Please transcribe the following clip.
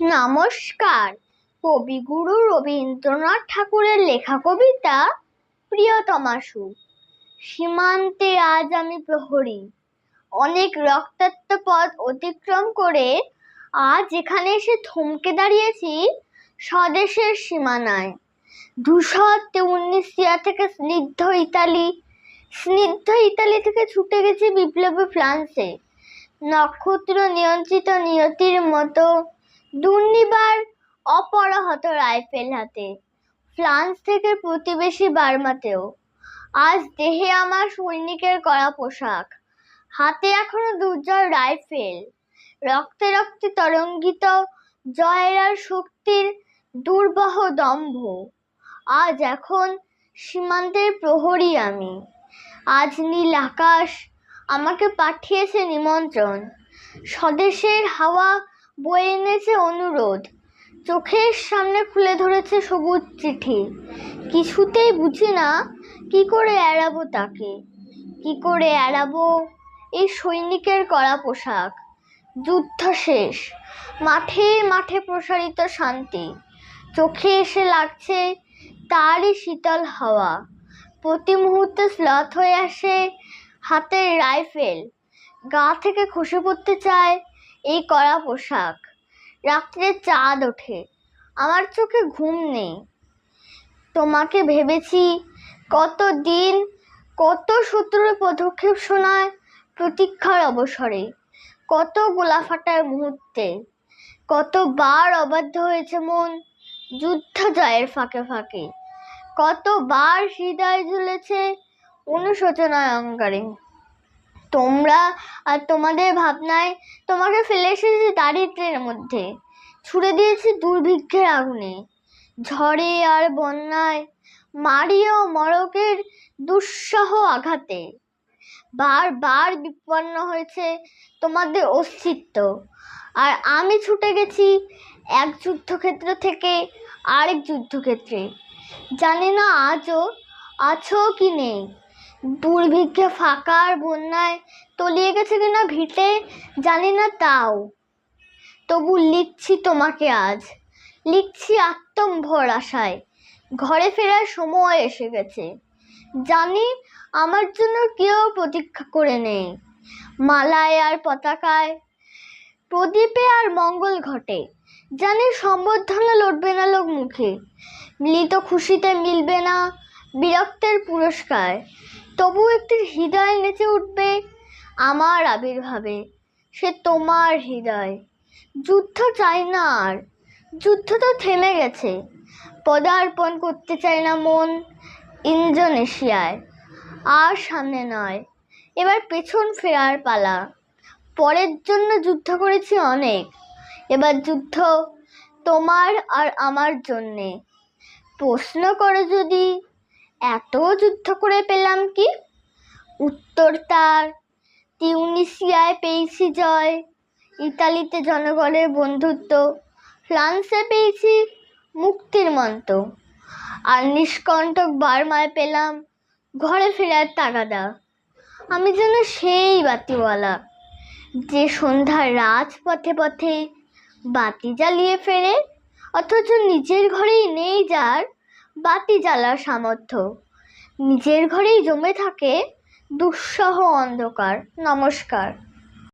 নমস্কার। কবিগুরু রবীন্দ্রনাথ ঠাকুরের লেখা কবিতা প্রিয়তমা সুখ সীমান্তে আজ আমি প্রহরী। অনেক রক্তাক্ত পথ অতিক্রম করে আজ এখানে এসে থমকে দাঁড়িয়েছি স্বদেশের সীমানায়। ধূসর তিউনিসিয়া থেকে স্নিগ্ধ ইতালি স্নিগ্ধ ইতালি থেকে ছুটে গেছি বিপ্লবী ফ্রান্সে। নক্ষত্র নিয়ন্ত্রিত নিয়তির মতো দুর্নিবার অপরাহত রাইফেল হাতে, ফ্রান্স থেকে প্রতিবেশী বার্মাতেও। আজ দেহে আমার সৈনিকের করা পোশাক, হাতে এখনও দুর্জয় রাইফেল। রক্তে রক্তে তরঙ্গিত জয়ের আর শক্তির দুর্বহ দম্ভ। আজ এখন সীমান্তের প্রহরী আমি। আজ নীল আকাশ আমাকে পাঠিয়েছে নিমন্ত্রণ। স্বদেশের হাওয়া বয়ে এনেছে অনুরোধ। চোখের সামনে খুলে ধরেছে সবুজ চিঠি। কিছুতেই বুঝি না কি করে এড়াবো তাকে। কি করে এড়াবো এই সৈনিকের করা পোশাক। যুদ্ধ শেষ। মাঠে মাঠে প্রসারিত শান্তি। চোখে এসে লাগছে তারই শীতল হাওয়া। প্রতি মুহূর্তে স্লথ হয়ে আসে হাতের রাইফেল। গা থেকে খসে পড়তে চায় এই কড়া পোশাক। রাত্রে চাঁদ ওঠে, আমার চোখে ঘুম নেই। তোমাকে ভেবেছি কত দিন কত শত্রুর পদক্ষেপ শোনায় প্রতীক্ষার অবসরে, কত গোলাফাটার মুহূর্তে, কতবার অবাধ্য হয়েছে মন যুদ্ধ জয়ের ফাঁকে ফাঁকে, কতবার হৃদয় ঝুলেছে অনুশোচনায় অঙ্গারে। তোমরা আর তোমাদের ভাবনায় তোমাকে ফেলে এসেছি দারিদ্রের মধ্যে। ছুড়ে দিয়েছি দুর্ভিক্ষের আগুনে। ঝড়ে আর বন্যায় মারিও মরকের দুঃসহ আঘাতে। বারবার বিপন্ন হয়েছে তোমাদের অস্তিত্ব। আর আমি ছুটে গেছি এক যুদ্ধক্ষেত্র থেকে আরেক যুদ্ধক্ষেত্রে। জানি না আজও আছো কি নেই। দুর্ভিক্ষে ফাঁকার বন্যায় তলিয়ে গেছে কিনা ভিটে, জানি না তাও। তবু লিখছি তোমাকে আজ, লিখছি আত্মম্ভর আশায়। ঘরে ফেরার সময় এসে গেছে। জানি আমার জন্য কেউ প্রতীক্ষা করে নেই। মালায় আর পতাকায়, প্রদীপে আর মঙ্গল ঘটে। জানি সম্বর্ধনা লড়বে না লোক মুখে মিলিত খুশিতে মিলবে না বিরক্তের পুরস্কার। তবু একটি হৃদয় নেচে উঠবে আমার আবির্ভাবে। সে তোমার হৃদয়। যুদ্ধ চাই না আর। যুদ্ধ তো থেমে গেছে। পদার্পণ করতে চাই না মন ইন্দোনেশিয়ায়। আর সামনে নয়। এবার পেছন ফেরার পালা। পরের জন্য যুদ্ধ করেছি অনেক। এবার যুদ্ধ তোমার আর আমার জন্যে। প্রশ্ন করো যদি এত যুদ্ধ করে পেলাম কি? উত্তর তার, তিউনিসিয়ায় পেয়েছি জয়, ইতালিতে জনগণের বন্ধুত্ব, ফ্রান্সে পেয়েছি মুক্তির মন্ত্র। আর নিষ্কণ্টক বার্মায় পেলাম ঘরে ফেরার তাগাদা। আমি যেন সেই বাতিওয়ালা, যে সন্ধ্যার রাজপথে পথে বাতি জ্বালিয়ে ফেরে অথচ নিজের ঘরেই নেই যার বাতি জ্বালার সামর্থ্য। নিজের ঘরেই জমে থাকে দুঃসহ অন্ধকার। নমস্কার।